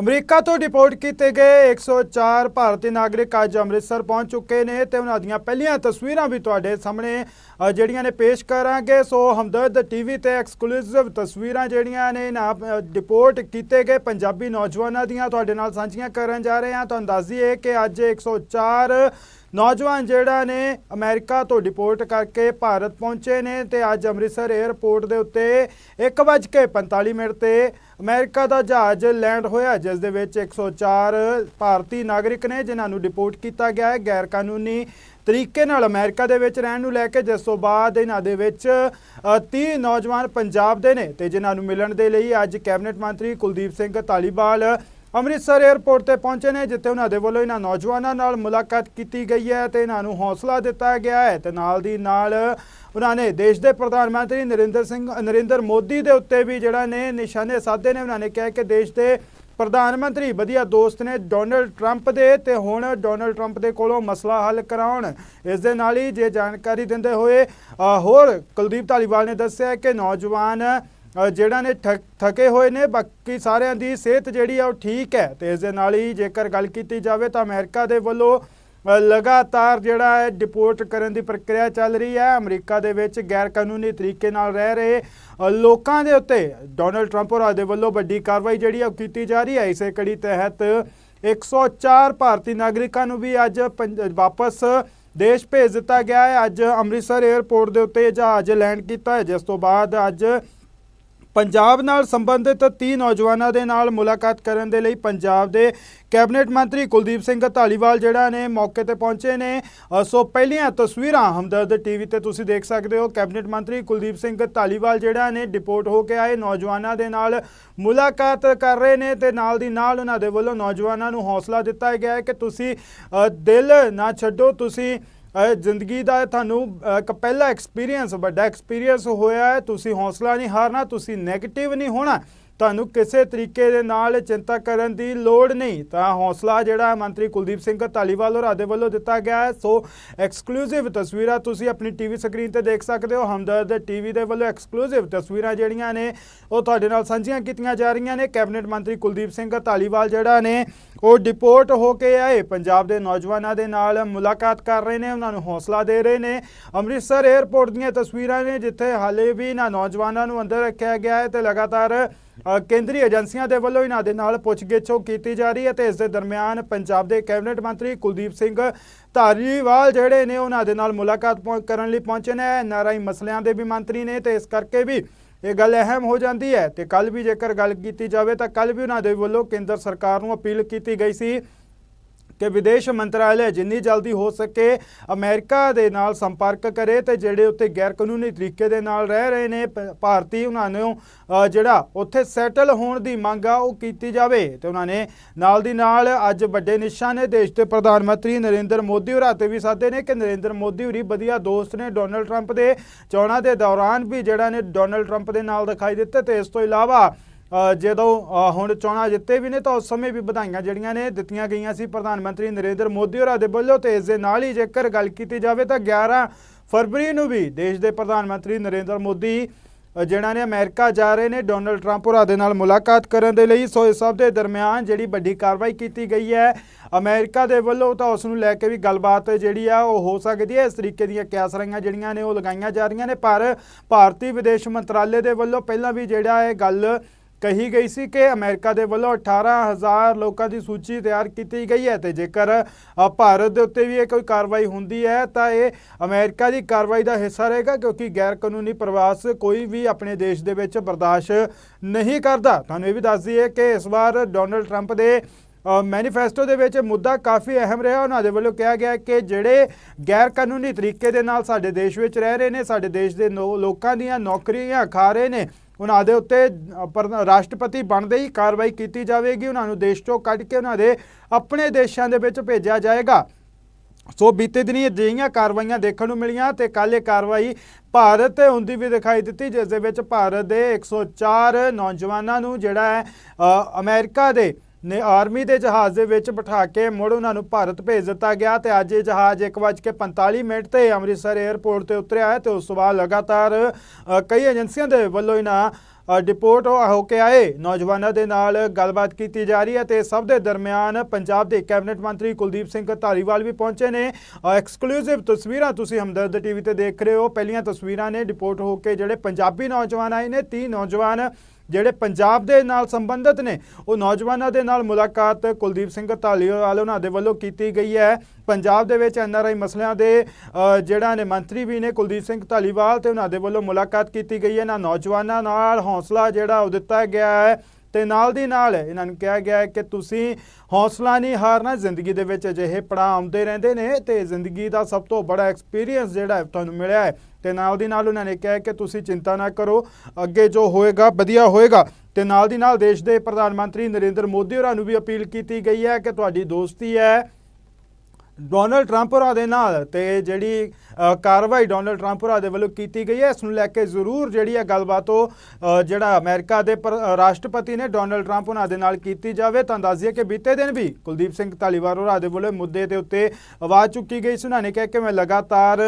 America ਤੋਂ deport ਕੀਤੇ ਗਏ 104 ਭਾਰਤੀ ਨਾਗਰਿਕ ਅੱਜ ਅੰਮ੍ਰਿਤਸਰ ਪਹੁੰਚ ਚੁੱਕੇ ਨੇ ਤੇ ਉਹਨਾਂ ਦੀਆਂ ਪਹਿਲੀਆਂ ਤਸਵੀਰਾਂ ਵੀ ਤੁਹਾਡੇ ਸਾਹਮਣੇ ਜਿਹੜੀਆਂ ਨੇ ਪੇਸ਼ ਕਰਾਂਗੇ। ਸੋ ਹਮਦਰਦ ਟੀਵੀ ਤੇ ਐਕਸਕਲੂਸਿਵ ਤਸਵੀਰਾਂ ਜਿਹੜੀਆਂ ਨੇ ਨਾ ਡਿਪੋਰਟ ਕੀਤੇ ਗਏ ਪੰਜਾਬੀ ਨੌਜਵਾਨਾਂ ਦੀਆਂ ਤੁਹਾਡੇ ਨਾਲ ਸਾਂਝੀਆਂ ਕਰਨ ਜਾ ਰਹੇ ਹਾਂ। ਤੁਹਾਨੂੰ ਦੱਸ ਦਈਏ ਕਿ ਅੱਜ 104 ਨੌਜਵਾਨ ਜਿਹੜਾ ਨੇ ਅਮਰੀਕਾ ਤੋਂ ਡਿਪੋਰਟ ਕਰਕੇ ਭਾਰਤ ਪਹੁੰਚੇ ਨੇ ਤੇ ਅੱਜ ਅੰਮ੍ਰਿਤਸਰ 에ਅਰਪੋਰਟ ਦੇ ਉੱਤੇ 1:45 ਮਿੰਟ ਤੇ ਅਮਰੀਕਾ ਦਾ ਜਹਾਜ਼ ਲੈਂਡ ਹੋਇਆ ਜਿਸ ਦੇ ਵਿੱਚ 104 ਭਾਰਤੀ ਨਾਗਰਿਕ ਨੇ ਜਿਨ੍ਹਾਂ ਨੂੰ ਡਿਪੋਰਟ ਕੀਤਾ ਗਿਆ ਹੈ ਗੈਰ ਕਾਨੂੰਨੀ ਤਰੀਕੇ ਨਾਲ ਅਮਰੀਕਾ ਦੇ ਵਿੱਚ ਰਹਿਣ ਨੂੰ ਲੈ ਕੇ ਜਿਸ ਤੋਂ ਬਾਅਦ ਇਹਨਾਂ ਦੇ ਵਿੱਚ ਅ, 30 ਨੌਜਵਾਨ ਪੰਜਾਬ ਦੇ ਨੇ ਤੇ ਜਿਨ੍ਹਾਂ ਨੂੰ ਮਿਲਣ ਦੇ ਲਈ ਅੱਜ ਕੈਬਨਿਟ ਮੰਤਰੀ ਕੁਲਦੀਪ ਸਿੰਘ ਧਾਲੀਵਾਲ ਅੰਮ੍ਰਿਤਸਰ 에ਅਰਪੋਰਟ ਤੇ ਪਹੁੰਚੇ ਨੇ, ਜਿੱਥੇ ਉਹਨਾਂ ਦੇ ਵੱਲੋਂ ਇਹਨਾਂ ਨੌਜਵਾਨਾਂ ਨਾਲ ਮੁਲਾਕਾਤ ਕੀਤੀ ਗਈ ਹੈ ਤੇ ਇਹਨਾਂ ਨੂੰ ਹੌਸਲਾ ਦਿੱਤਾ ਗਿਆ ਹੈ ਤੇ ਨਾਲ ਦੀ ਨਾਲ ਉਹਨਾਂ ਨੇ ਦੇਸ਼ ਦੇ ਪ੍ਰਧਾਨ ਮੰਤਰੀ ਨਰਿੰਦਰ ਸਿੰਘ, ਨਰਿੰਦਰ ਮੋਦੀ ਦੇ ਉੱਤੇ ਵੀ ਜਿਹੜਾ ਨੇ ਨਿਸ਼ਾਨੇ ਸਾਧੇ ਨੇ। ਉਹਨਾਂ ਨੇ ਕਿਹਾ ਕਿ ਦੇਸ਼ ਦੇ ਪ੍ਰਧਾਨ ਮੰਤਰੀ ਵਧੀਆ ਦੋਸਤ ਨੇ ਡੋਨਲਡ ਟਰੰਪ ਦੇ ਤੇ ਹੁਣ ਡੋਨਲਡ ਟਰੰਪ ਦੇ ਕੋਲੋਂ ਮਸਲਾ ਹੱਲ ਕਰਾਉਣ। ਇਸ ਦੇ ਨਾਲ ਹੀ ਜੇ ਜਾਣਕਾਰੀ ਦਿੰਦੇ ਹੋਏ ਹੋਰ ਕੁਲਦੀਪ ਧਾਲੀਵਾਲ ਨੇ ਦੱਸਿਆ ਕਿ ਨੌਜਵਾਨ ਜਿਹੜਾ ਨੇ ਥ- ਥਕੇ ਹੋਏ ਨੇ, ਬਾਕੀ ਸਾਰਿਆਂ ਦੀ ਸਿਹਤ ਜਿਹੜੀ ਆ ਉਹ ਠੀਕ ਹੈ ਤੇ ਇਸ ਦੇ ਨਾਲ ਹੀ ਜੇਕਰ ਗੱਲ ਕੀਤੀ ਜਾਵੇ ਤਾਂ ਅਮਰੀਕਾ ਦੇ ਵੱਲੋਂ ਲਗਾਤਾਰ ਜਿਹੜਾ ਹੈ ਡਿਪੋਰਟ ਕਰਨ ਦੀ ਪ੍ਰਕਿਰਿਆ ਚੱਲ ਰਹੀ ਹੈ। ਅਮਰੀਕਾ ਦੇ ਵਿੱਚ ਗੈਰ ਕਾਨੂੰਨੀ ਤਰੀਕੇ ਨਾਲ ਰਹਿ ਰਹੇ ਲੋਕਾਂ ਦੇ ਉੱਤੇ ਡੋਨਲਡ ਟਰੰਪ ਹੋਰਾਂ ਦੇ ਵੱਲੋਂ ਵੱਡੀ ਕਾਰਵਾਈ ਜਿਹੜੀ ਆ ਉਹ ਕੀਤੀ ਜਾ ਰਹੀ ਹੈ। ਇਸੇ ਕੜੀ ਤਹਿਤ 104 ਭਾਰਤੀ ਨਾਗਰਿਕਾਂ ਨੂੰ ਵੀ ਅੱਜ ਪੰਜ- ਵਾਪਸ ਦੇਸ਼ ਭੇਜ ਦਿੱਤਾ ਗਿਆ ਹੈ। ਅੱਜ ਅੰਮ੍ਰਿਤਸਰ 에ਅਰਪੋਰਟ ਦੇ ਉੱਤੇ ਜਹਾਜ਼ ਲੈਂਡ ਕੀਤਾ ਹੈ। ਜਿਸ ਤੋਂ ਬਾਅਦ ਅੱਜ ਪੰਜਾਬ ਨਾਲ ਸੰਬੰਧਿਤ 30 ਨੌਜਵਾਨਾਂ ਦੇ ਨਾਲ ਮੁਲਾਕਾਤ ਕਰਨ ਦੇ ਲਈ ਪੰਜਾਬ ਦੇ ਕੈਬਨਿਟ ਮੰਤਰੀ ਕੁਲਦੀਪ ਸਿੰਘ ਧਾਲੀਵਾਲ ਜਿਹੜਾ ਨੇ ਮੌਕੇ ਤੇ ਪਹੁੰਚੇ ਨੇ। ਸੋ ਪਹਿਲੀਆਂ ਤਸਵੀਰਾਂ ਹਮਦਰਦ ਟੀਵੀ ਤੇ ਤੁਸੀਂ ਦੇਖ ਸਕਦੇ ਹੋ। ਕੈਬਨਿਟ ਮੰਤਰੀ ਕੁਲਦੀਪ ਸਿੰਘ ਧਾਲੀਵਾਲ ਜਿਹੜਾ ਨੇ ਡਿਪੋਰਟ ਹੋ ਕੇ ਆਏ। ਨੌਜਵਾਨਾਂ ਦੇ ਨਾਲ ਮੁਲਾਕਾਤ ਕਰ ਰਹੇ ਨੇ ਤੇ ਨਾਲ ਦੀ ਨਾਲ ਉਹਨਾਂ ਦੇ ਵੱਲੋਂ ਨੌਜਵਾਨਾਂ ਨੂੰ ਹੌਸਲਾ ਦਿੱਤਾ ਗਿਆ ਹੈ ਕਿ ਤੁਸੀਂ ਦਿਲ ਨਾ ਛੱਡੋ, ਤੁਸੀਂ ਜ਼ਿੰਦਗੀ ਦਾ ਤੁਹਾਨੂੰ ਇੱਕ ਪਹਿਲਾ ਐਕਸਪੀਰੀਅੰਸ ਵੱਡਾ ਐਕਸਪੀਰੀਅੰਸ ਹੋਇਆ ਹੈ। ਤੁਸੀਂ ਹੌਸਲਾ ਨਹੀਂ ਹਾਰਨਾ, ਤੁਸੀਂ 네ਗੇਟਿਵ ਨਹੀਂ ਹੋਣਾ। ਤੁਹਾਨੂੰ ਕਿਸੇ ਤਰੀਕੇ ਦੇ ਨਾਲ ਚਿੰਤਾ ਕਰਨ ਦੀ ਲੋੜ ਨਹੀਂ, ਤਾਂ ਹੌਸਲਾ ਜਿਹੜਾ ਮੰਤਰੀ ਕੁਲਦੀਪ ਸਿੰਘ ਧਾਲੀਵਾਲ ਹੋਰਾਂ ਦੇ ਵੱਲੋਂ ਦਿੱਤਾ ਗਿਆ ਹੈ। ਸੋ ਐਕਸਕਲੂਸਿਵ ਤਸਵੀਰਾਂ ਤੁਸੀਂ ਆਪਣੀ ਟੀਵੀ ਸਕਰੀਨ ਤੇ ਦੇਖ ਸਕਦੇ ਹੋ। ਹਮਦਰਦ ਟੀਵੀ ਦੇ ਵੱਲੋਂ ਐਕਸਕਲੂਸਿਵ ਤਸਵੀਰਾਂ ਜਿਹੜੀਆਂ ਨੇ, ਉਹ ਤੁਹਾਡੇ ਨਾਲ ਸਾਂਝੀਆਂ ਕੀਤੀਆਂ ਜਾ ਰਹੀਆਂ ਨੇ। ਕੈਬਨਿਟ ਮੰਤਰੀ ਕੁਲਦੀਪ ਸਿੰਘ ਧਾਲੀਵਾਲ ਜਿਹੜਾ ਨੇ, ਉਹ ਡਿਪੋਰਟ ਹੋ ਕੇ ਆਏ। ਪੰਜਾਬ ਦੇ ਨੌਜਵਾਨਾਂ ਦੇ ਨਾਲ ਮੁਲਾਕਾਤ ਕਰ ਰਹੇ ਨੇ, ਉਹਨਾਂ ਨੂੰ ਹੌਸਲਾ ਦੇ ਰਹੇ ਨੇ। ਅੰਮ੍ਰਿਤਸਰ 에ਅਰਪੋਰਟ ਦੀਆਂ ਤਸਵੀਰਾਂ ਨੇ, ਜਿੱਥੇ ਹਾਲੇ ਵੀ ਇਹਨਾਂ ਨੌਜਵਾਨਾਂ ਨੂੰ ਅੰਦਰ ਰੱਖਿਆ ਗਿਆ ਹੈ ਤੇ ਲਗਾਤਾਰ ਕੇਂਦਰੀ ਏਜੰਸੀਆਂ ਦੇ ਵੱਲੋਂ ਇਹਨਾਂ ਦੇ ਨਾਲ ਪੁੱਛਗਿੱਛ ਕੀਤੀ ਜਾ ਰਹੀ ਹੈ ਤੇ ਇਸ ਦੇ ਦਰਮਿਆਨ ਪੰਜਾਬ ਦੇ ਕੈਬਨਿਟ ਮੰਤਰੀ ਕੁਲਦੀਪ ਸਿੰਘ ਧਾਰੀਵਾਲ ਜਿਹੜੇ ਨੇ ਉਹਨਾਂ ਦੇ ਨਾਲ ਮੁਲਾਕਾਤ ਪਹੁੰ- ਕਰਨ ਲਈ ਪਹੁੰਚੇ ਨੇ। ਐਨਆਰਆਈ ਮਸਲਿਆਂ ਦੇ ਵੀ ਮੰਤਰੀ ਨੇ ਤੇ ਇਸ ਕਰਕੇ ਵੀ ਇਹ ਗੱਲ ਅਹਿਮ ਹੋ ਜਾਂਦੀ ਹੈ ਤੇ ਕੱਲ ਵੀ ਜੇਕਰ ਗੱਲ ਕੀਤੀ ਜਾਵੇ ਤਾਂ ਕੱਲ ਵੀ ਉਹਨਾਂ ਦੇ ਵੱਲੋਂ ਕੇਂਦਰ ਸਰਕਾਰ ਨੂੰ ਅਪੀਲ ਕੀਤੀ ਗਈ ਸੀ ਕਿ ਵਿਦੇਸ਼ ਮੰਤਰਾਲੇ ਜਿੰਨੀ ਜਲਦੀ ਹੋ ਸਕੇ ਅਮਰੀਕਾ ਦੇ ਨਾਲ ਸੰਪਰਕ ਕਰੇ ਤੇ ਜਿਹੜੇ ਉੱਤੇ ਗੈਰ ਕਾਨੂੰਨੀ ਤਰੀਕੇ ਦੇ ਨਾਲ ਰਹਿ ਰਹੇ ਨੇ ਪ- ਭਾਰਤੀ ਉਹਨਾਂ ਨੂੰ ਜਿਹੜਾ ਉੱਥੇ ਸੈਟਲ ਹੋਣ ਦੀ ਮੰਗ ਆ, ਉਹ ਕੀਤੀ ਜਾਵੇ। ਤੇ ਉਹਨਾਂ ਨੇ ਨਾਲ ਦੀ ਨਾਲ ਅੱਜ ਵੱਡੇ ਨਿਸ਼ਾਨੇ ਦੇਸ਼ ਦੇ ਪ੍ਰਧਾਨ ਮੰਤਰੀ ਨਰਿੰਦਰ ਮੋਦੀ ਹੋਰਾਂ ਤੇ ਵੀ ਸਾਦੇ ਨੇ ਕਿ ਨਰਿੰਦਰ ਮੋਦੀ ਹੋਰੀ ਵਧੀਆ ਦੋਸਤ ਨੇ ਡੋਨਲਡ ਟਰੰਪ ਦੇ। ਚੋਣਾਂ ਦੇ ਦੌਰਾਨ ਵੀ ਜਿਹੜਾ ਨੇ ਡੋਨਲਡ ਟਰੰਪ ਦੇ ਨਾਲ ਦਿਖਾਈ ਦਿੱਤੇ ਤੇ ਇਸ ਤੋਂ ਇਲਾਵਾ ਜਦੋਂ ਹੁਣ ਚੋਣਾਂ ਜਿੱਤੇ ਵੀ ਨੇ ਤਾਂ ਉਸ ਸਮੇਂ ਵੀ ਵਧਾਈਆਂ ਜਿਹੜੀਆਂ ਨੇ ਦਿੱਤੀਆਂ ਗਈਆਂ ਸੀ। ਪ੍ਰਧਾਨ ਮੰਤਰੀ ਨਰਿੰਦਰ ਮੋਦੀ ਹੋਰਾਂ ਦੇ ਵੱਲੋਂ ਤੇ ਇਸ ਦੇ ਨਾਲ ਹੀ ਜੇਕਰ ਗੱਲ ਕੀਤੀ ਜਾਵੇ ਤਾਂ 11 ਫਰਵਰੀ ਨੂੰ ਵੀ ਦੇਸ਼ ਦੇ ਪ੍ਰਧਾਨ ਮੰਤਰੀ ਨਰਿੰਦਰ ਮੋਦੀ ਜਿਹੜਾ ਨੇ ਅਮਰੀਕਾ ਜਾ ਰਹੇ ਨੇ, ਡੋਨਲਡ ਟਰੰਪ ਹੋਰਾਂ ਦੇ ਨਾਲ ਮੁਲਾਕਾਤ ਕਰਨ ਦੇ ਲਈ। ਸੋ ਇਸ ਸਭ ਦੇ ਦਰਮਿਆਨ ਜਿਹੜੀ ਵੱਡੀ ਕਾਰਵਾਈ ਕੀਤੀ ਗਈ ਹੈ, ਅਮਰੀਕਾ ਦੇ ਵੱਲੋਂ ਤਾਂ ਉਸ ਨੂੰ ਲੈ ਕੇ ਵੀ ਗੱਲਬਾਤ ਜਿਹੜੀ ਆ ਉਹ ਹੋ ਸਕਦੀ ਹੈ। ਇਸ ਤਰੀਕੇ ਦੀਆਂ ਕਿਆਸਰੀਆਂ ਜਿਹੜੀਆਂ ਨੇ ਉਹ ਲਗਾਈਆਂ ਜਾ ਰਹੀਆਂ ਨੇ। ਪਰ ਭਾਰਤੀ ਵਿਦੇਸ਼ ਮੰਤਰਾਲੇ ਦੇ ਵੱਲੋਂ ਪਹਿਲਾਂ ਵੀ ਜਿਹੜਾ ਇਹ ਗੱਲ ਕਹੀ ਗਈ ਸੀ ਕਿ ਅਮਰੀਕਾ ਦੇ ਵੱਲੋਂ 18000 ਲੋਕਾਂ ਦੀ ਸੂਚੀ ਤਿਆਰ ਕੀਤੀ ਗਈ ਹੈ ਤੇ ਜੇਕਰ ਭਾਰਤ ਦੇ ਉੱਤੇ ਵੀ ਇਹ ਕੋਈ ਕਾਰਵਾਈ ਹੁੰਦੀ ਹੈ, ਤਾਂ ਇਹ ਅਮਰੀਕਾ ਦੀ ਕਾਰਵਾਈ ਦਾ ਹਿੱਸਾ ਰਹੇਗਾ, ਕਿਉਂਕਿ ਗੈਰ ਕਾਨੂੰਨੀ ਪ੍ਰਵਾਸ ਕੋਈ ਵੀ ਆਪਣੇ ਦੇਸ਼ ਦੇ ਵਿੱਚ ਬਰਦਾਸ਼ਤ ਨਹੀਂ ਕਰਦਾ। ਤੁਹਾਨੂੰ ਇਹ ਵੀ ਦੱਸ ਦਈਏ ਕਿ ਇਸ ਵਾਰ ਡੋਨਲਡ ਟਰੰਪ ਦੇ ਮੈਨੀਫੈਸਟੋ ਦੇ ਵਿੱਚ ਮੁੱਦਾ ਕਾਫੀ ਅਹਿਮ ਰਿਹਾ। ਉਹਨਾਂ ਦੇ ਵੱਲੋਂ ਕਿਹਾ ਗਿਆ ਕਿ ਜਿਹੜੇ ਗੈਰ ਕਾਨੂੰਨੀ ਤਰੀਕੇ ਦੇ ਨਾਲ ਸਾਡੇ ਦੇਸ਼ ਵਿੱਚ ਰਹਿ ਰਹੇ ਨੇ, ਸਾਡੇ ਦੇਸ਼ ਦੇ ਨੋ- ਲੋਕਾਂ ਦੀਆਂ ਨੌਕਰੀਆਂ ਖਾ ਰਹੇ ਨੇ ਉਹਨਾਂ ਦੇ ਉੱਤੇ ਅ, ਰਾਸ਼ਟਰਪਤੀ ਬਣਦੇ ਹੀ ਕਾਰਵਾਈ ਕੀਤੀ ਜਾਵੇਗੀ। ਉਹਨਾਂ ਨੂੰ ਦੇਸ਼ ਤੋਂ ਕੱਢ ਕੇ ਉਹਨਾਂ ਦੇ ਆਪਣੇ ਦੇਸ਼ਾਂ ਦੇ ਵਿੱਚ ਭੇਜਿਆ ਜਾਏਗਾ। ਸੋ ਬੀਤੇ ਦਿਨੀ ਅਜਿਹੀਆਂ ਕਾਰਵਾਈਆਂ ਦੇਖਣ ਨੂੰ ਮਿਲੀਆਂ ਤੇ ਕੱਲ ਇਹ ਕਾਰਵਾਈ ਭਾਰਤ ਤੇ ਹੁੰਦੀ ਵੀ ਦਿਖਾਈ ਦਿੱਤੀ ਜਿਸ ਦੇ ਵਿੱਚ ਭਾਰਤ ਦੇ 104 ਨੌਜਵਾਨਾਂ ਨੂੰ ਜਿਹੜਾ ਹੈ ਅ, ਅਮਰੀਕਾ ਦੇ ਨੇ ਆਰਮੀ ਦੇ ਜਹਾਜ਼ ਦੇ ਵਿੱਚ ਬਿਠਾ ਕੇ ਮੁੜ ਉਹਨਾਂ ਨੂੰ ਭਾਰਤ ਭੇਜ ਦਿੱਤਾ ਗਿਆ ਤੇ ਅੱਜ ਇਹ ਜਹਾਜ਼ 1:45 ਮਿੰਟ ਤੇ ਅੰਮ੍ਰਿਤਸਰ 에ਅਰਪੋਰਟ ਤੇ ਉਤਰਿਆ ਹੈ ਤੇ ਉਸ ਤੋਂ ਬਾਅਦ ਲਗਾਤਾਰ ਕਈ ਏਜੰਸੀਆਂ ਦੇ ਵੱਲੋਂ ਇਹਨਾਂ ਡਿਪੋਰਟ ਹੋ ਹੋ ਕੇ ਆਏ। ਨੌਜਵਾਨਾਂ ਦੇ ਨਾਲ ਗੱਲਬਾਤ ਕੀਤੀ ਜਾ ਰਹੀ ਹੈ ਤੇ ਸਭ ਦੇ ਦਰਮਿਆਨ ਪੰਜਾਬ ਦੇ ਕੈਬਨਿਟ ਮੰਤਰੀ ਕੁਲਦੀਪ ਸਿੰਘ ਧਾਰੀਵਾਲ ਵੀ ਪਹੁੰਚੇ ਨੇ। ਐਕਸਕਲੂਸਿਵ ਤਸਵੀਰਾਂ ਤੁਸੀਂ ਹਮਦਰਦ ਟੀਵੀ ਤੇ ਦੇਖ ਰਹੇ ਹੋ। ਪਹਿਲੀਆਂ ਤਸਵੀਰਾਂ ਨੇ ਡਿਪੋਰਟ ਹੋ ਕੇ ਜਿਹੜੇ ਪੰਜਾਬੀ ਨੌਜਵਾਨ ਆਏ ਨੇ 30 ਨੌਜਵਾਨ ਜਿਹੜੇ ਪੰਜਾਬ ਦੇ ਨਾਲ ਸੰਬੰਧਿਤ ਨੇ, ਉਹ ਨੌਜਵਾਨਾਂ ਦੇ ਨਾਲ ਮੁਲਾਕਾਤ ਕੁਲਦੀਪ ਸਿੰਘ ਧਾਲੀਵਾਲ ਉਹਨਾਂ ਦੇ ਵੱਲੋਂ ਕੀਤੀ ਗਈ ਹੈ। ਪੰਜਾਬ ਦੇ ਵਿੱਚ ਐੱਨ ਆਰ ਆਈ ਮਸਲਿਆਂ ਦੇ ਜਿਹੜਾ ਨੇ ਮੰਤਰੀ ਵੀ ਨੇ ਕੁਲਦੀਪ ਸਿੰਘ ਧਾਲੀਵਾਲ ਤੇ ਉਹਨਾਂ ਦੇ ਵੱਲੋਂ ਮੁਲਾਕਾਤ ਕੀਤੀ ਗਈ ਹੈ। ਨਾ ਨੌਜਵਾਨਾਂ ਨਾਲ ਹੌਸਲਾ ਜਿਹੜਾ ਉਹ ਦਿੱਤਾ ਗਿਆ ਹੈ। ਤੇ ਨਾਲ ਦੀ ਨਾਲ ਇਹਨਾਂ ਨੂੰ ਕਿਹਾ ਗਿਆ ਹੈ ਕਿ ਤੁਸੀਂ ਹੌਸਲਾ ਨਹੀਂ ਹਾਰਨਾ, ਜ਼ਿੰਦਗੀ ਦੇ ਵਿੱਚ ਅਜਿਹੇ ਪੜਾਅ ਆਉਂਦੇ ਰਹਿੰਦੇ ਨੇ ਤੇ ਜ਼ਿੰਦਗੀ ਦਾ ਸਭ ਤੋਂ ਬੜਾ ਐਕਸਪੀਰੀਅੰਸ ਜਿਹੜਾ ਤੁਹਾਨੂੰ ਮਿਲਿਆ ਹੈ। ਤੇ ਨਾਲ ਦੀ ਨਾਲ ਉਹਨਾਂ ਨੇ ਕਿਹਾ ਕਿ ਤੁਸੀਂ ਚਿੰਤਾ ਨਾ ਕਰੋ, ਅੱਗੇ ਜੋ ਹੋਏਗਾ ਵਧੀਆ ਹੋਏਗਾ। ਤੇ ਨਾਲ ਦੀ ਨਾਲ ਦੇਸ਼ ਦੇ ਪ੍ਰਧਾਨ ਮੰਤਰੀ ਨਰਿੰਦਰ ਮੋਦੀ ਹੋਰਾਂ ਨੂੰ ਵੀ ਅਪੀਲ ਕੀਤੀ ਗਈ ਹੈ ਕਿ ਤੁਹਾਡੀ ਦੋਸਤੀ ਹੈ। ਡੋਨਲਡ ਟਰੰਪ ਹੋਰਾਂ ਦੇ ਨਾਲ ਤੇ ਜਿਹੜੀ ਕਾਰਵਾਈ ਡੋਨਲਡ ਟਰੰਪ ਹੋਰਾਂ ਦੇ ਵੱਲੋਂ ਕੀਤੀ ਗਈ ਹੈ, ਇਸ ਨੂੰ ਲੈ ਕੇ ਜ਼ਰੂਰ ਜਿਹੜੀ ਹੈ ਗੱਲਬਾਤ ਉਹ ਜਿਹੜਾ ਅਮਰੀਕਾ ਦੇ ਪਰ- ਰਾਸ਼ਟਰਪਤੀ ਨੇ ਡੋਨਲਡ ਟਰੰਪ ਹੋਰਾਂ ਦੇ ਨਾਲ ਕੀਤੀ ਜਾਵੇ। ਤਾਂ ਦੱਸ ਦਈਏ ਕਿ ਬੀਤੇ ਦਿਨ ਵੀ ਕੁਲਦੀਪ ਸਿੰਘ ਧਾਲੀਵਾਲ ਹੋਰਾਂ ਦੇ ਵੱਲੋਂ ਮੁੱਦੇ ਦੇ ਉੱਤੇ ਆਵਾਜ਼ ਚੁੱਕੀ ਗਈ ਸੀ। ਉਹਨਾਂ ਨੇ ਕਿਹਾ ਕਿ ਮੈਂ ਲਗਾਤਾਰ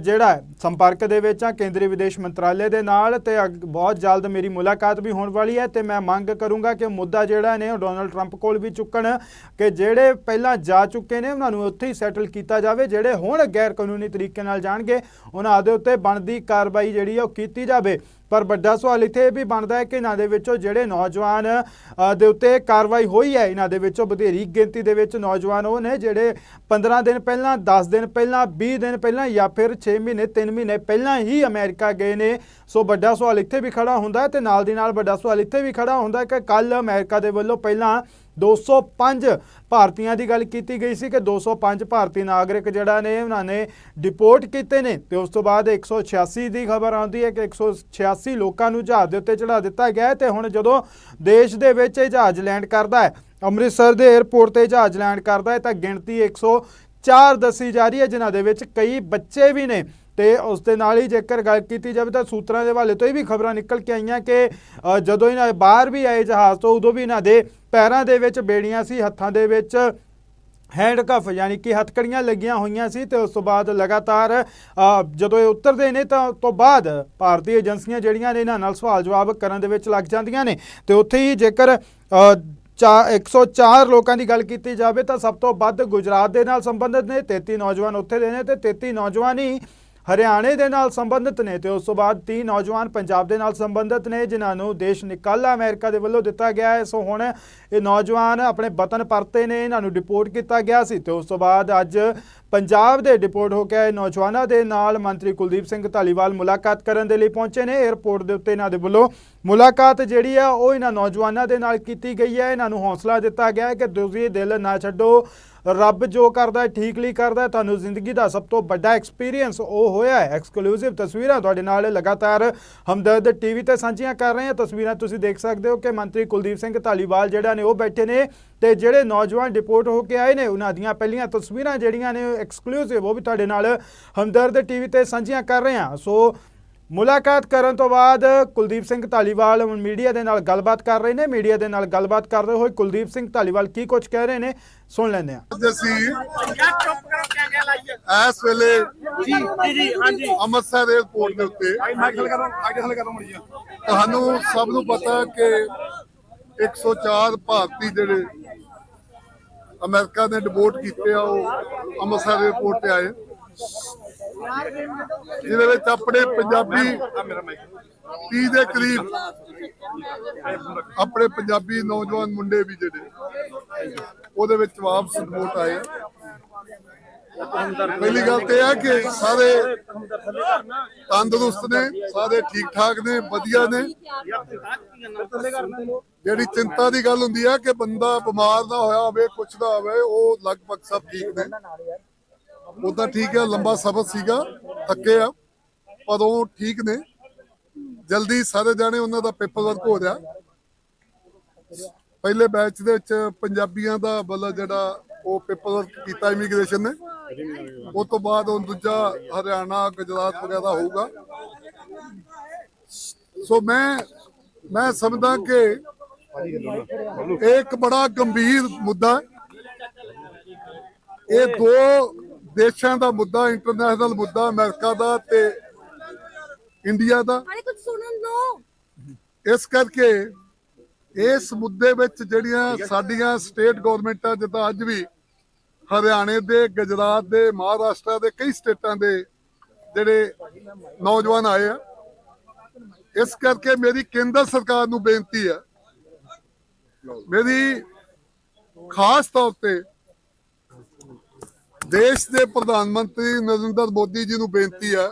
ਜਿਹੜਾ ਸੰਪਰਕ ਦੇ ਵਿੱਚ ਹਾਂ, ਕੇਂਦਰੀ ਵਿਦੇਸ਼ ਮੰਤਰਾਲੇ ਦੇ ਨਾਲ ਤੇ ਅੱਗ- ਬਹੁਤ ਜਲਦ ਮੇਰੀ ਮੁਲਾਕਾਤ ਵੀ ਹੋਣ ਵਾਲੀ ਹੈ ਤੇ ਮੈਂ ਮੰਗ ਕਰੂੰਗਾ ਕਿ ਮੁੱਦਾ ਜਿਹੜਾ ਨੇ ਉਹ ਡੋਨਲਡ ਟਰੰਪ ਕੋਲ ਵੀ ਚੁੱਕਣ, ਕਿ ਜਿਹੜੇ ਪਹਿਲਾਂ ਜਾ ਚੁੱਕੇ ਨੇ, ਉਹਨਾਂ ਨੂੰ ਉੱਥੇ ਹੀ ਸੈਟਲ ਕੀਤਾ ਜਾਵੇ, ਜਿਹੜੇ ਹੁਣ ਗੈਰ ਕਾਨੂੰਨੀ ਤਰੀਕੇ ਨਾਲ ਜਾਣਗੇ, ਉਹਨਾਂ ਦੇ ਉੱਤੇ ਬਣਦੀ ਕਾਰਵਾਈ ਜਿਹੜੀ ਆ ਉਹ ਕੀਤੀ ਜਾਵੇ। ਪਰ ਵੱਡਾ ਸਵਾਲ ਇੱਥੇ ਇਹ ਵੀ ਬਣਦਾ ਹੈ ਕਿ ਇਹਨਾਂ ਦੇ ਵਿੱਚੋਂ ਜਿਹੜੇ ਨੌਜਵਾਨ ਦੇ ਉੱਤੇ ਕਾਰਵਾਈ ਹੋਈ ਹੈ, ਇਹਨਾਂ ਦੇ ਵਿੱਚੋਂ ਵਧੇਰੀ ਗਿਣਤੀ ਦੇ ਵਿੱਚ ਨੌਜਵਾਨ ਉਹ ਨੇ ਜਿਹੜੇ 15 ਦਿਨ ਪਹਿਲਾਂ 10 ਦਿਨ ਪਹਿਲਾਂ 20 ਦਿਨ ਪਹਿਲਾਂ ਜਾਂ ਫਿਰ 6 ਮਹੀਨੇ 3 ਮਹੀਨੇ ਪਹਿਲਾਂ ਹੀ ਅਮਰੀਕਾ ਗਏ ਨੇ। ਸੋ ਵੱਡਾ ਸਵਾਲ ਇੱਥੇ ਵੀ ਖੜਾ ਹੁੰਦਾ ਹੈ ਤੇ ਨਾਲ ਦੀ ਨਾਲ ਵੱਡਾ ਸਵਾਲ ਇੱਥੇ ਵੀ ਖੜਾ ਹੁੰਦਾ ਹੈ ਕਿ ਕੱਲ ਅਮਰੀਕਾ ਦੇ ਵੱਲੋਂ ਪਹਿਲਾਂ 205 ਭਾਰਤੀਆਂ ਦੀ ਗੱਲ ਕੀਤੀ ਗਈ ਸੀ ਕਿ 205 ਭਾਰਤੀ ਨਾਗਰਿਕ ਜਿਹੜਾ ਨੇ, ਉਹਨਾਂ ਨੇ ਡਿਪੋਰਟ ਕੀਤੇ ਨੇ ਤੇ ਉਸ ਤੋਂ ਬਾਅਦ 186 ਦੀ ਖਬਰ ਆਉਂਦੀ ਹੈ ਕਿ 186 ਲੋਕਾਂ ਨੂੰ ਜਹਾਜ਼ ਦੇ ਉੱਤੇ ਚੜਾ ਦਿੱਤਾ ਗਿਆ ਹੈ ਤੇ ਹੁਣ ਜਦੋਂ ਦੇਸ਼ ਦੇ ਵਿੱਚ ਇਹ ਜਹਾਜ਼ ਲੈਂਡ ਕਰਦਾ ਹੈ, ਅੰਮ੍ਰਿਤਸਰ ਦੇ 에ਅਰਪੋਰਟ ਤੇ ਜਹਾਜ਼ ਲੈਂਡ ਕਰਦਾ ਹੈ, ਤਾਂ ਗਿਣਤੀ 104 ਦੱਸੀ ਜਾ ਰਹੀ ਹੈ, ਜਿਨ੍ਹਾਂ ਦੇ ਵਿੱਚ ਕਈ ਬੱਚੇ ਵੀ ਨੇ ਤੇ ਉਸ ਦੇ ਨਾਲ ਹੀ ਜੇਕਰ ਗੱਲ ਕੀਤੀ ਜਾਵੇ ਤਾਂ ਸੂਤਰਾਂ ਦੇ ਹਵਾਲੇ ਤੋਂ ਇਹ ਵੀ ਖਬਰਾਂ ਨਿਕਲ ਕੇ ਆਈਆਂ ਕਿ ਜਦੋਂ ਇਹਨਾਂ ਬਾਹਰ ਵੀ ਆਏ ਜਹਾਜ਼ ਤੋਂ, ਉਦੋਂ ਵੀ ਇਹਨਾਂ ਦੇ ਪੈਰਾਂ ਦੇ ਵਿੱਚ ਬੇੜੀਆਂ ਸੀ ਹੱਥਾਂ ਦੇ ਵਿੱਚ ਹੈਂਡਕਫ ਯਾਨੀ ਕਿ ਹੱਥਕੜੀਆਂ ਲੱਗੀਆਂ ਹੋਈਆਂ ਸੀ ਤੇ ਉਸ ਤੋਂ ਬਾਅਦ ਲਗਾਤਾਰ ਜਦੋਂ ਇਹ ਉਤਰਦੇ ਨੇ ਤਾਂ ਉਸ ਤੋਂ ਬਾਅਦ ਭਾਰਤੀ ਏਜੰਸੀਆਂ ਜਿਹੜੀਆਂ ਨੇ ਇਹਨਾਂ ਨਾਲ ਸਵਾਲ ਜਵਾਬ ਕਰਨ ਦੇ ਵਿੱਚ ਲੱਗ ਜਾਂਦੀਆਂ ਨੇ ਤੇ ਉੱਥੇ ਹੀ ਜੇਕਰ ਅ, ਚਾ 104 ਲੋਕਾਂ ਦੀ ਗੱਲ ਕੀਤੀ ਜਾਵੇ ਤਾਂ ਸਭ ਤੋਂ ਵੱਧ ਗੁਜਰਾਤ ਦੇ ਨਾਲ ਸੰਬੰਧਿਤ ਨੇ 33 ਨੌਜਵਾਨ ਉੱਥੇ ਦੇ ਨੇ ਤੇ 33 ਨੌਜਵਾਨ ਹੀ ਹਰਿਆਣੇ ਦੇ ਨਾਲ ਸੰਬੰਧਿਤ ਨੇ ਤੇ ਉਸ ਤੋਂ ਬਾਅਦ 30 ਨੌਜਵਾਨ ਪੰਜਾਬ ਦੇ ਨਾਲ ਸੰਬੰਧਿਤ ਨੇ, ਜਿਨ੍ਹਾਂ ਨੂੰ ਦੇਸ਼ ਨਿਕਾਲਾ ਅਮਰੀਕਾ ਦੇ ਵੱਲੋਂ ਦਿੱਤਾ ਗਿਆ ਹੈ। ਸੋ ਹੁਣ ਇਹ ਨੌਜਵਾਨ ਆਪਣੇ ਵਤਨ ਪਰਤੇ ਨੇ, ਇਹਨਾਂ ਨੂੰ ਡਿਪੋਰਟ ਕੀਤਾ ਗਿਆ ਸੀ ਤੇ ਉਸ ਤੋਂ ਬਾਅਦ ਅੱਜ ਪੰਜਾਬ ਦੇ ਡਿਪੋਰਟ ਹੋ ਕੇ ਆਏ ਨੌਜਵਾਨਾਂ ਦੇ ਨਾਲ ਮੰਤਰੀ ਕੁਲਦੀਪ ਸਿੰਘ ਧਾਲੀਵਾਲ ਮੁਲਾਕਾਤ ਕਰਨ ਦੇ ਲਈ ਪਹੁੰਚੇ ਨੇ। 에ਅਰਪੋਰਟ ਦੇ ਉੱਤੇ ਇਹਨਾਂ ਦੇ ਵੱਲੋਂ ਮੁਲਾਕਾਤ ਜਿਹੜੀ ਆ, ਉਹ ਇਹਨਾਂ ਨੌਜਵਾਨਾਂ ਦੇ ਨਾਲ ਕੀਤੀ ਗਈ ਹੈ। ਇਹਨਾਂ ਨੂੰ ਹੌਸਲਾ ਦਿੱਤਾ ਗਿਆ ਹੈ ਕਿ ਤੁਸੀਂ ਦਿਲ ਨਾ ਛੱਡੋ, ਰੱਬ ਜੋ ਕਰਦਾ ਹੈ, ਠੀਕ ਲਈ ਕਰਦਾ ਹੈ। ਤੁਹਾਨੂੰ ਜ਼ਿੰਦਗੀ ਦਾ ਸਭ ਤੋਂ ਵੱਡਾ ਐਕਸਪੀਰੀਅੰਸ ਉਹ ਹੋਇਆ ਹੈ। ਐਕਸਕਲੂਸਿਵ ਤਸਵੀਰਾਂ ਤੁਹਾਡੇ ਨਾਲ ਲਗਾਤਾਰ ਹਮਦਰਦ ਟੀਵੀ ਤੇ ਸਾਂਝੀਆਂ ਕਰ ਰਹੇ ਹਾਂ। ਤਸਵੀਰਾਂ ਤੁਸੀਂ ਦੇਖ ਸਕਦੇ ਹੋ ਕਿ ਮੰਤਰੀ ਕੁਲਦੀਪ ਸਿੰਘ ਧਾਲੀਵਾਲ ਜਿਹੜਾ ਨੇ, ਉਹ ਬੈਠੇ ਨੇ। ਤੇ ਜਿਹੜੇ ਨੌਜਵਾਨ ਡਿਪੋਰਟ ਹੋ ਕੇ ਆਏ ਨੇ ਉਹਨਾਂ ਦੀਆਂ ਪਹਿਲੀਆਂ ਤਸਵੀਰਾਂ ਜਿਹੜੀਆਂ ਨੇ ਐਕਸਕਲੂਸਿਵ ਉਹ ਵੀ ਤੁਹਾਡੇ ਨਾਲ ਹਮਦਰਦ ਟੀਵੀ ਤੇ ਸਾਂਝੀਆਂ ਕਰ ਰਹੇ ਹਾਂ। ਸੋ ਮੁਲਾਕਾਤ ਕਰਨ ਤੋਂ ਬਾਅਦ ਕੁਲਦੀਪ ਸਿੰਘ ਧਾਲੀਵਾਲ ਹੁਣ ਮੀਡੀਆ ਦੇ ਨਾਲ ਗੱਲਬਾਤ ਕਰ ਰਹੇ ਨੇ ਮੀਡੀਆ ਦੇ ਨਾਲ ਗੱਲਬਾਤ ਕਰਦੇ ਹੋਏ ਕੁਲਦੀਪ ਸਿੰਘ ਧਾਲੀਵਾਲ ਕੀ ਕੁਝ ਕਹਿ ਰਹੇ ਨੇ ਸੁਣ ਲੈਂਦੇ ਅਸੀਂ ਇਸ ਵੇਲੇ ਜੀ ਜੀ ਜੀ ਹਾਂਜੀ। ਅੰਮ੍ਰਿਤਸਰ 에ਅਰਪੋਰਟ ਦੇ ਉੱਤੇ ਤੁਹਾਨੂੰ ਸਭ ਨੂੰ ਪਤਾ ਕਿ 104 ਭਾਰਤੀ ਜਿਹੜੇ ਅਮਰੀਕਾ ਨੇ ਡਿਪੋਰਟ ਕੀਤੇ ਆ, ਉਹ ਅੰਮ੍ਰਿਤਸਰ 에ਅਰਪੋਰਟ ਤੇ ਆਏ। ਜਿਹਦੇ ਵਿੱਚ ਆਪਣੇ ਪੰਜਾਬੀ 30 ਦੇ ਕਰੀਬ ਆਪਣੇ ਪੰਜਾਬੀ ਨੌਜਵਾਨ ਮੁੰਡੇ ਵੀ ਜਿਹੜੇ, ਉਹਦੇ ਵਿੱਚ ਵਾਪਸ ਰਿਪੋਰਟ ਆਏ। ਪਹਿਲੀ ਗੱਲ ਤੇ ਇਹ ਹੈ ਕਿ ਸਾਰੇ ਤੰਦਰੁਸਤ ਨੇ, ਸਾਰੇ ਠੀਕ ਠਾਕ ਨੇ, ਵਧੀਆ ਨੇ। ਜਿਹੜੀ ਚਿੰਤਾ ਦੀ ਗੱਲ ਹੁੰਦੀ ਹੈ ਕਿ ਬੰਦਾ ਬਿਮਾਰ ਨਾ ਹੋਇਆ ਹੋਵੇ, ਕੁਛ ਨਾ ਹੋਵੇ, ਉਹ ਲਗਭਗ ਸਭ ਠੀਕ ਨੇ। ਉਦਾਂ ਠੀਕ ਹੈ ਲੰਬਾ ਸਫ਼ਰ ਸੀਗਾ, ਥੱਕੇ ਆ, ਪਰ ਉਹ ਠੀਕ ਨੇ। ਜਲਦੀ ਸਾਰੇ ਜਾਣੇ ਉਹਨਾਂ ਦਾ ਪੇਪਰ ਵਰਕ ਹੋ ਰਿਹਾ। ਪਹਿਲੇ ਬੈਚ ਦੇ ਵਿੱਚ ਪੰਜਾਬੀਆਂ ਦਾ ਮਤਲਬ ਜਿਹੜਾ ਉਹ ਪੇਪਰ ਵਰਕ ਕੀਤਾ ਇਮੀਗ੍ਰੇਸ਼ਨ ਨੇ। ਉਸ ਤੋਂ ਬਾਅਦ ਉਹ ਦੂਜਾ ਹਰਿਆਣਾ ਗੁਜਰਾਤ ਵਗੈਰਾ ਹੋਊਗਾ। ਸੋ ਮੈਂ ਮੈਂ ਸਮਝਦਾ ਕਿ ਇੱਕ ਬੜਾ ਗੰਭੀਰ ਮੁੱਦਾ ਇਹ ਦੋ ਦੇਸ਼ਾਂ ਦਾ ਮੁੱਦਾ ਇੰਟਰਨੈਸ਼ਨਲ ਮੁੱਦਾ ਅਮਰੀਕਾ ਦਾ ਤੇ ਇੰਡੀਆ ਦਾ। ਅਰੇ ਕੁਝ ਸੁਣਨ ਦੋ। ਇਸ ਕਰਕੇ ਇਸ ਮੁੱਦੇ ਵਿੱਚ ਜਿਹੜੀਆਂ ਸਾਡੀਆਂ ਸਟੇਟ ਗਵਰਨਮੈਂਟਾਂ ਜਿੱਦਾਂ ਅੱਜ ਵੀ ਹਰਿਆਣੇ ਦੇ, ਗੁਜਰਾਤ ਦੇ, ਮਹਾਰਾਸ਼ਟਰ ਦੇ ਕਈ ਸਟੇਟਾਂ ਦੇ ਜਿਹੜੇ ਨੌਜਵਾਨ ਆਏ ਆ। ਇਸ ਕਰਕੇ ਮੇਰੀ ਕੇਂਦਰ ਸਰਕਾਰ ਨੂੰ ਬੇਨਤੀ ਹੈ ਮੇਰੀ ਖਾਸ ਤੌਰ ਤੇ ਦੇਸ਼ ਦੇ ਪ੍ਰਧਾਨ ਮੰਤਰੀ ਨਰਿੰਦਰ ਮੋਦੀ ਜੀ ਨੂੰ ਬੇਨਤੀ ਹੈ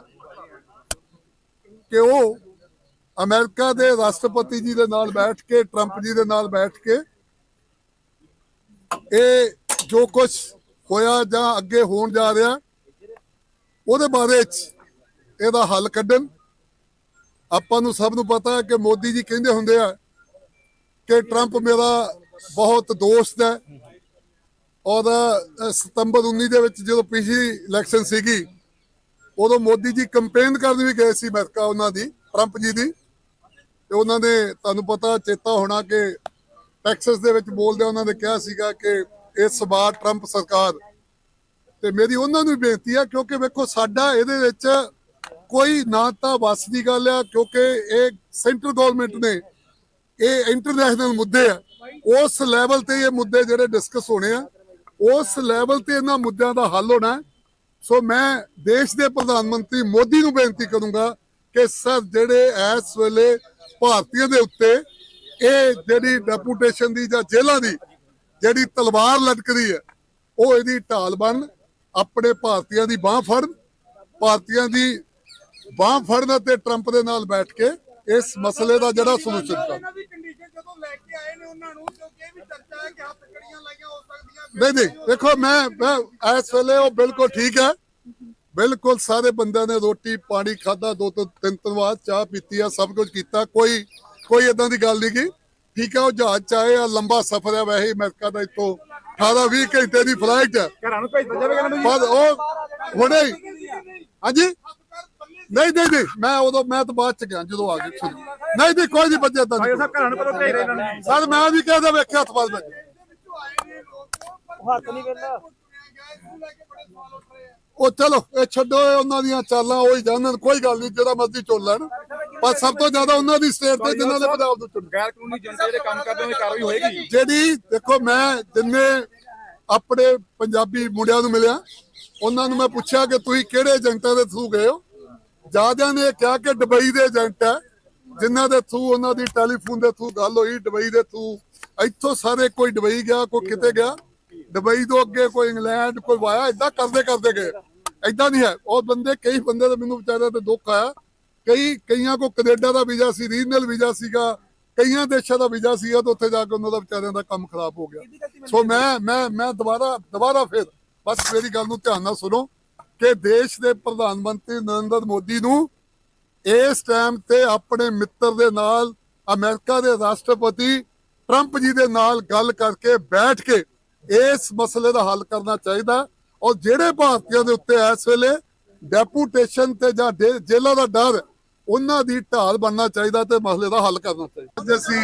ਕਿ ਉਹ ਅਮਰੀਕਾ ਦੇ ਰਾਸ਼ਟਰਪਤੀ ਜੀ ਦੇ ਨਾਲ ਬੈਠ ਕੇ, ਟਰੰਪ ਜੀ ਦੇ ਨਾਲ ਬੈਠ ਕੇ ਇਹ ਜੋ ਕੁਝ ਹੋਇਆ ਜਾਂ ਅੱਗੇ ਹੋਣ ਜਾ ਰਿਹਾ, ਉਹਦੇ ਬਾਰੇ ਚ ਇਹਦਾ ਹੱਲ ਕੱਢਣ। ਆਪਾਂ ਨੂੰ ਸਭ ਨੂੰ ਪਤਾ ਹੈ ਕਿ ਮੋਦੀ ਜੀ ਕਹਿੰਦੇ ਹੁੰਦੇ ਆ ਕਿ ਟਰੰਪ ਮੇਰਾ ਬਹੁਤ ਦੋਸਤ ਹੈ। ਔਰ ਸਤੰਬਰ 19 ਦੇ ਵਿੱਚ ਜਦੋਂ ਪਿਛਲੀ ਇਲੈਕਸ਼ਨ ਸੀਗੀ, ਉਦੋਂ ਮੋਦੀ ਜੀ ਕੰਪੇਨ ਕਰਨ ਵੀ ਗਏ ਸੀ ਅਮਰੀਕਾ ਉਹਨਾਂ ਦੀ ਟਰੰਪ ਜੀ ਦੀ। ਤੇ ਉਹਨਾਂ ਨੇ, ਤੁਹਾਨੂੰ ਪਤਾ ਚੇਤਾ ਹੋਣਾ ਕਿ ਟੈਕਸਸ ਦੇ ਵਿੱਚ ਬੋਲਦੇ ਉਹਨਾਂ ਨੇ ਕਿਹਾ ਸੀਗਾ ਕਿ ਇਸ ਵਾਰ ਟਰੰਪ ਸਰਕਾਰ। ਤੇ ਮੇਰੀ ਉਹਨਾਂ ਨੂੰ ਬੇਨਤੀ ਆ, ਕਿਉਂਕਿ ਵੇਖੋ ਸਾਡਾ ਇਹਦੇ ਵਿੱਚ ਕੋਈ ਨਾ ਤਾਂ ਵਸ ਦੀ ਗੱਲ ਆ, ਕਿਉਂਕਿ ਇਹ ਸੈਂਟਰ ਗਵਰਨਮੈਂਟ ਨੇ, ਇਹ ਇੰਟਰਨੈਸ਼ਨਲ ਮੁੱਦੇ ਆ। ਉਸ ਲੈਵਲ ਤੇ ਇਹ ਮੁੱਦੇ ਜਿਹੜੇ ਡਿਸਕਸ ਹੋਣੇ ਆ, ਉਸ ਲੈਵਲ ਤੇ ਇਹਨਾਂ ਮੁੱਦਿਆਂ ਦਾ ਹੱਲ ਹੋਣਾ। ਸੋ ਮੈਂ ਦੇਸ਼ ਦੇ ਪ੍ਰਧਾਨ ਮੰਤਰੀ ਮੋਦੀ ਨੂੰ ਬੇਨਤੀ ਕਰੂੰਗਾ ਕਿ ਸਰ, ਜਿਹੜੇ ਇਸ ਵੇਲੇ ਭਾਰਤੀਆਂ ਦੇ ਉੱਤੇ ਇਹ ਜਿਹੜੀ ਡੈਪੂਟੇਸ਼ਨ ਦੀ ਜਾਂ ਜੇਲ੍ਹਾਂ ਦੀ ਜਿਹੜੀ ਤਲਵਾਰ ਲਟਕਦੀ ਹੈ ਉਹ ਇਹਦੀ ਢਾਲ ਬਣ ਆਪਣੇ ਭਾਰਤੀਆਂ ਦੀ ਬਾਹ ਫੜਨ ਭਾਰਤੀਆਂ ਦੀ ਬਾਹ ਫੜਨ ਅਤੇ ਟਰੰਪ ਦੇ ਨਾਲ ਬੈਠ ਕੇ ਇਸ ਮਸਲੇ ਦਾ ਜਿਹੜਾ ਸੋਲੂਸ਼ਨ ਕਰਨ ਇਹਨਾਂ ਦੀ ਕੰਡੀਸ਼ਨ ਜਦੋਂ ਲੈ ਕੇ ਆਏ ਨੇ ਉਹਨਾਂ ਨੂੰ ਕਿਉਂਕਿ ਇਹ ਵੀ ਚਰਚਾ ਹੈ ਕਿ ਹੱਥ ਕੜੀਆਂ ਲਾਈਆਂ ਹੋ ਸਕਦੀਆਂ ਨਹੀਂ ਨਹੀਂ ਦੇਖੋ ਮੈਂ ਮੈਂ ਇਸ ਵੇਲੇ ਉਹ ਬਿਲਕੁਲ ਠੀਕ ਹੈ। ਬਿਲਕੁਲ ਸਾਰੇ ਬੰਦਿਆਂ ਨੇ ਰੋਟੀ ਪਾਣੀ ਖਾਦਾ ਦੋ ਤੋਂ ਤਿੰਨ ਤਿੰਨ ਵਾਰ ਚਾਹ ਪੀਤੀ ਆ ਸਭ ਕੁਝ ਕੀਤਾ ਕੋਈ ਕੋਈ ਇਦਾਂ ਦੀ ਗੱਲ ਨਹੀਂ ਕੀ। ਠੀਕ ਹੈ ਉਹ ਜਹਾਜ਼ ਚ ਆਏ ਆ ਲੰਬਾ ਸਫ਼ਰ ਹੈ ਵੈਸੇ ਹੀ ਅਮਰੀਕਾ ਦਾ ਇੱਥੋਂ। 18 20 ਘੰਟੇ ਦੀ ਫਲਾਈਟ ਹੈ ਘਰਾਂ ਨੂੰ ਭੇਜਦਾ ਜਾਵੇਗਾ ਇਹਨਾਂ ਨੂੰ ਪਰ ਉਹ ਹੁਣੇ ਹੀ ਹਾਂਜੀ? ਨਹੀਂ ਨਹੀਂ ਨਹੀਂ। ਮੈਂ ਉਦੋਂ ਮੈਂ ਤਾਂ ਬਾਅਦ ਚ ਗਿਆ ਜਦੋਂ ਆ ਗਏ। ਨਹੀਂ ਨਹੀਂ ਕੋਈ ਨਹੀਂ ਬੱਜੇ ਤਾਂ। ਭਾਈ ਸਾਹਿਬ ਘਰਾਂ ਨੂੰ ਕਦੋਂ ਭੇਜ ਰਹੇ ਇਹਨਾਂ ਨੂੰ? ਸਰ ਮੈਂ ਵੀ ਕਹਿੰਦਾ ਵੇਖਿਆ ਹੱਥ ਬਾਦ ਵਿੱਚ ਹੱਥ ਨਹੀਂ ਕਹਿੰਦਾ ਉਹ ਚਲੋ ਇਹ ਛੱਡੋ ਇਹ ਉਹਨਾਂ ਦੀਆਂ ਚਾਲਾਂ ਉਹ ਹੀ ਜਾਣਨ ਕੋਈ ਗੱਲ ਨਹੀਂ ਜਿਹੜਾ ਮਰਜ਼ੀ ਚੁਣ ਲੈਣ। ਪਰ ਸਭ ਤੋਂ ਜ਼ਿਆਦਾ ਉਹਨਾਂ ਦੀ ਸਟੇਟ ਤੇ ਜਿਨ੍ਹਾਂ ਨੇ ਪੰਜਾਬ ਤੋਂ ਚੁਣ ਗੈਰ ਕਾਨੂੰਨੀ ਏਜੰਟ ਜਿਹੜੇ ਕੰਮ ਕਰਦੇ ਦੀ ਕਾਰਵਾਈ ਹੋਏਗੀ? ਜਿਹੜੀ ਦੇਖੋ ਮੈਂ ਜਿੰਨੇ ਆਪਣੇ ਪੰਜਾਬੀ ਮੁੰਡਿਆਂ ਨੂੰ ਮਿਲਿਆ ਉਹਨਾਂ ਨੂੰ ਮੈਂ ਪੁੱਛਿਆ ਕਿ ਤੁਸੀਂ ਕਿਹੜੇ ਏਜੰਟਾਂ ਦੇ ਥਰੂ ਗਏ ਹੋ? ਜਿਆਦਿਆਂ ਨੇ ਕਿਹਾ ਕਿ ਦੁਬਈ ਦੇ ਏਜੰਟ ਹੈ ਜਿਨ੍ਹਾਂ ਦੇ ਥਰੂ ਉਹਨਾਂ ਦੀ ਟੈਲੀਫੋਨ ਦੇ ਥਰੂ ਗੱਲ ਹੋਈ ਦੁਬਈ ਦੇ ਥਰੂ ਇੱਥੋਂ ਸਾਰੇ ਕੋਈ ਦੁਬਈ ਗਿਆ ਕੋਈ ਕਿਤੇ ਗਿਆ। ਦੁਬਈ ਤੋਂ ਅੱਗੇ ਕੋਈ ਇੰਗਲੈਂਡ ਕੋਈ ਵਾਇਆ ਇਦਾਂ ਕਰਦੇ ਕਰਦੇ ਗਏ। ਇਦਾਂ ਨਹੀਂ ਹੈ। ਉਹ ਬੰਦੇ ਕਈ ਬੰਦੇ ਦਾ ਮੈਨੂੰ ਵਿਚਾਰਿਆਂ ਤੇ ਦੁੱਖ ਆਇਆ। ਕਈ ਕਈਆਂ ਕੋ ਕੈਨੇਡਾ ਦਾ ਵੀਜ਼ਾ ਸੀ ਰੀਜਨਲ ਵੀਜ਼ਾ ਸੀਗਾ ਕਈਆਂ ਦੇਸ਼ਾਂ ਦਾ ਵੀਜ਼ਾ ਸੀਗਾ ਤਾਂ ਉੱਥੇ ਜਾ ਕੇ ਉਹਨਾਂ ਦਾ ਵਿਚਾਰਿਆਂ ਦਾ ਕੰਮ ਖਰਾਬ ਹੋ ਗਿਆ। ਸੋ ਮੈਂ ਮੈਂ ਮੈਂ ਦੁਬਾਰਾ ਦੁਬਾਰਾ ਫਿਰ ਬਸ ਮੇਰੀ ਗੱਲ ਨੂੰ ਧਿਆਨ ਨਾਲ ਸੁਣੋ ਕਿ ਦੇਸ਼ ਦੇ ਪ੍ਰਧਾਨ ਮੰਤਰੀ ਨਰਿੰਦਰ ਮੋਦੀ ਨੂੰ ਇਸ ਟਾਈਮ ਤੇ ਆਪਣੇ ਮਿੱਤਰ ਦੇ ਨਾਲ ਅਮਰੀਕਾ ਦੇ ਰਾਸ਼ਟਰਪਤੀ ਟਰੰਪ ਜੀ ਦੇ ਨਾਲ ਗੱਲ ਕਰਕੇ ਬੈਠ ਕੇ ਇਸ ਮਸਲੇ ਦਾ ਹੱਲ ਕਰਨਾ ਚਾਹੀਦਾ ਔਰ ਜਿਹੜੇ ਭਾਰਤੀਆਂ ਦੇ ਉੱਤੇ ਇਸ ਵੇਲੇ ਡੈਪੂਟੇਸ਼ਨ ਤੇ ਜਾਂ ਜੇਲ੍ਹਾਂ ਦਾ ਡਰ ਉਹਨਾਂ ਦੀ ਢਾਲ ਬਣਨਾ ਚਾਹੀਦਾ ਤੇ ਮਸਲੇ ਦਾ ਹੱਲ ਕਰਨਾ ਚਾਹੀਦਾ ਅੱਜ ਅਸੀਂ